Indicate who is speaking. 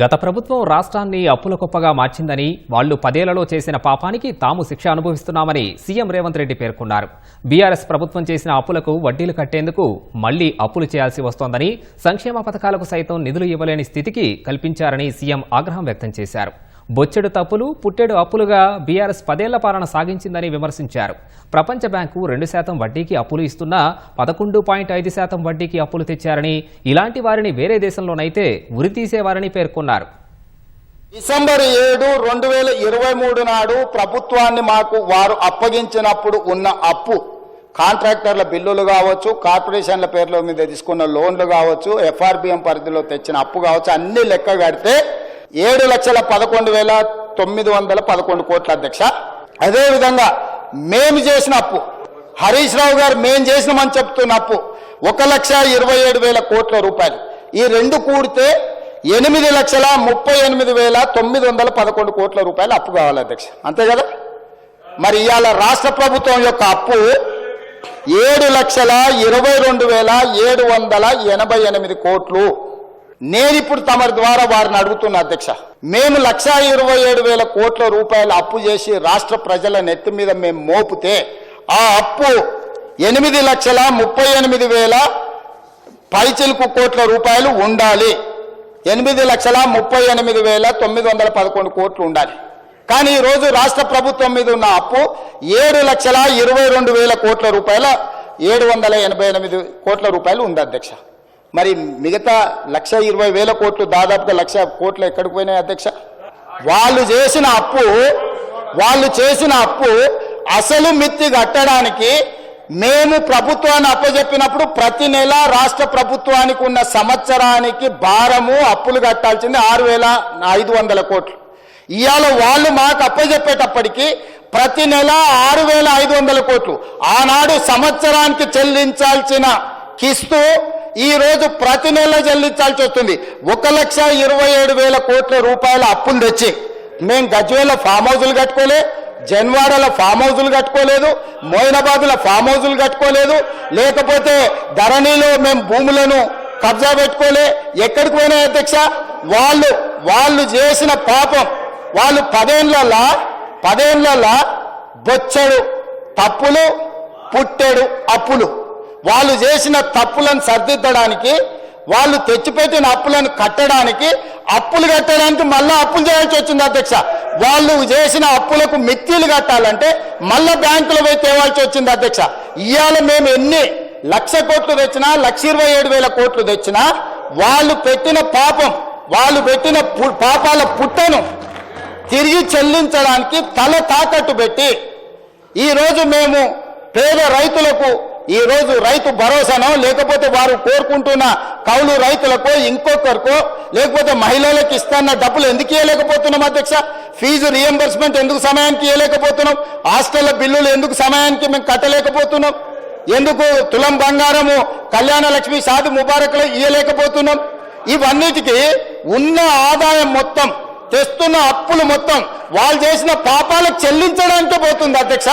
Speaker 1: గత ప్రభుత్వం రాష్ట్రాన్ని అప్పుల కుప్పగా మార్చిందని వాళ్ళు పదేళ్ళలో చేసిన పాపానికి తాము శిక్ష అనుభవిస్తున్నామని సీఎం రేవంత్ రెడ్డి పేర్కొన్నారు. బీఆర్ఎస్ ప్రభుత్వం చేసిన అప్పులకు వడ్డీలు కట్టేందుకు మళ్ళీ అప్పులు చేయాల్సి వస్తోందని సంక్షేమ పథకాలకు సైతం నిధులు ఇవ్వలేని స్థితికి కల్పించారని సీఎం ఆగ్రహం వ్యక్తం చేశారు. బొచ్చెడు తప్పులు పుట్టెడు అప్పులుగా బీఆర్ఎస్ పదేళ్ళ పాలన సాగించిందని విమర్శించారు. ప్రపంచ బ్యాంకు రెండు శాతం వడ్డీకి అప్పులు ఇస్తున్నా పదకొండు పాయింట్ ఐదు శాతం వడ్డీకి అప్పులు తెచ్చారని ఇలాంటి వారిని వేరే దేశంలోనైతే ఉరితీసేవారని పేర్కొన్నారు.
Speaker 2: డిసెంబర్ ఏడు రెండు వేల ఇరవై మూడు నాడు ప్రభుత్వాన్ని మాకు వారు అప్పగించినప్పుడు ఉన్న అప్పు కాంట్రాక్టర్ల బిల్లులు కావచ్చు కార్పొరేషన్ల పేర్ల మీద తీసుకున్న లోన్లు కావచ్చు ఎఫ్ఆర్బిఎం పరిధిలో తెచ్చిన అప్పు కావచ్చు అన్ని లెక్క కడితే ఏడు లక్షల పదకొండు వేల తొమ్మిది వందల పదకొండు కోట్ల అధ్యక్ష. అదేవిధంగా మేము చేసిన అప్పు హరీష్ రావు గారు మేము చేసినామని చెప్తున్న అప్పు ఒక లక్ష ఇరవై ఏడు వేల కోట్ల రూపాయలు. ఈ రెండు కూడితే ఎనిమిది లక్షల ముప్పై ఎనిమిది వేల తొమ్మిది వందల పదకొండు కోట్ల రూపాయలు అప్పు కావాలి అధ్యక్ష. అంతే కదా? మరి ఇవాళ రాష్ట్ర ప్రభుత్వం యొక్క అప్పు ఏడు లక్షల ఇరవై రెండు వేల ఏడు వందల ఎనభై ఎనిమిది కోట్లు. నేను ఇప్పుడు తమరి ద్వారా వారిని అడుగుతున్న అధ్యక్ష. మేము లక్ష ఇరవై ఏడు వేల కోట్ల రూపాయలు అప్పు చేసి రాష్ట్ర ప్రజల నెత్తి మీద మేము మోపితే ఆ అప్పు ఎనిమిది లక్షల ముప్పై ఎనిమిది వేల పైచిలుకు కోట్ల రూపాయలు ఉండాలి. ఎనిమిది లక్షల ముప్పై ఎనిమిది వేల తొమ్మిది వందల పదకొండు కోట్లు ఉండాలి. కానీ ఈరోజు రాష్ట్ర ప్రభుత్వం మీద ఉన్న అప్పు ఏడు లక్షల ఇరవై రెండు వేల కోట్ల రూపాయల ఏడు వందల ఎనభై ఎనిమిది కోట్ల రూపాయలు ఉంది అధ్యక్ష. మరి మిగతా లక్ష ఇరవై వేల కోట్లు దాదాపుగా లక్ష కోట్లు ఎక్కడికి పోయినాయి అధ్యక్ష? వాళ్ళు చేసిన అప్పు వాళ్ళు చేసిన అప్పు అసలు మిత్తి కట్టడానికి మేము ప్రభుత్వాన్ని అప్పచెప్పినప్పుడు ప్రతి నెల రాష్ట్ర ప్రభుత్వానికి ఉన్న సంవత్సరానికి భారము అప్పులు కట్టాల్సింది ఆరు వేల ఐదు వందల కోట్లు. ఇవాళ వాళ్ళు మాకు అప్పచెప్పేటప్పటికి ప్రతి నెల ఆరు వేల ఐదు వందల కోట్లు. ఆనాడు సంవత్సరానికి చెల్లించాల్సిన కిస్తు ఈరోజు ప్రతి నెల చెల్లించాల్సి వస్తుంది. ఒక లక్ష ఇరవై ఏడు వేల కోట్ల రూపాయల అప్పులు తెచ్చి మేము గజ్వేల ఫామ్ హౌజులు కట్టుకోలే జన్వాడల ఫామ్ హౌజులు కట్టుకోలేదు మోయినాబాద్ల ఫామ్ హౌజులు కట్టుకోలేదు లేకపోతే ధరణిలో మేము భూములను కబ్జా పెట్టుకోలే. ఎక్కడికి పోయినా అధ్యక్ష వాళ్ళు వాళ్ళు చేసిన పాపం వాళ్ళు పదేళ్ళలో పదేళ్ళలో బొచ్చడు తప్పులు పుట్టెడు అప్పులు. వాళ్ళు చేసిన తప్పులను సర్దిద్దడానికి వాళ్ళు తెచ్చిపెట్టిన అప్పులను కట్టడానికి అప్పులు కట్టడానికి మళ్ళా అప్పులు చేయాల్సి వచ్చింది అధ్యక్ష. వాళ్ళు చేసిన అప్పులకు మిత్తీలు కట్టాలంటే మళ్ళా బ్యాంకులో పోయి తేవాల్సి వచ్చింది అధ్యక్ష. ఇవాళ మేము ఎన్ని లక్ష కోట్లు తెచ్చినా లక్ష ఇరవై ఏడు వేల కోట్లు తెచ్చినా వాళ్ళు పెట్టిన పాపం వాళ్ళు పెట్టిన పు- పాపాల పుట్టను తిరిగి చెల్లించడానికి తల తాకట్టు పెట్టి ఈరోజు మేము పేద రైతులకు ఈ రోజు రైతు భరోసానో లేకపోతే వారు కోరుకుంటున్న కౌలు రైతులకో ఇంకొకరికో లేకపోతే మహిళలకు ఇస్తున్న డబ్బులు ఎందుకు ఇవ్వలేకపోతున్నాం అధ్యక్ష? ఫీజు రియంబర్స్మెంట్ ఎందుకు సమయానికి ఇవ్వలేకపోతున్నాం హాస్టల్ల బిల్లులు ఎందుకు సమయానికి మేము కట్టలేకపోతున్నాం? ఎందుకు తులం బంగారము కళ్యాణ లక్ష్మి సాధు ముబారక్లు ఇవ్వలేకపోతున్నాం ఇవన్నిటికీ ఉన్న ఆదాయం మొత్తం తెస్తున్న అప్పులు మొత్తం వాళ్ళు చేసిన పాపాలకు చెల్లించడానికే పోతుంది అధ్యక్ష.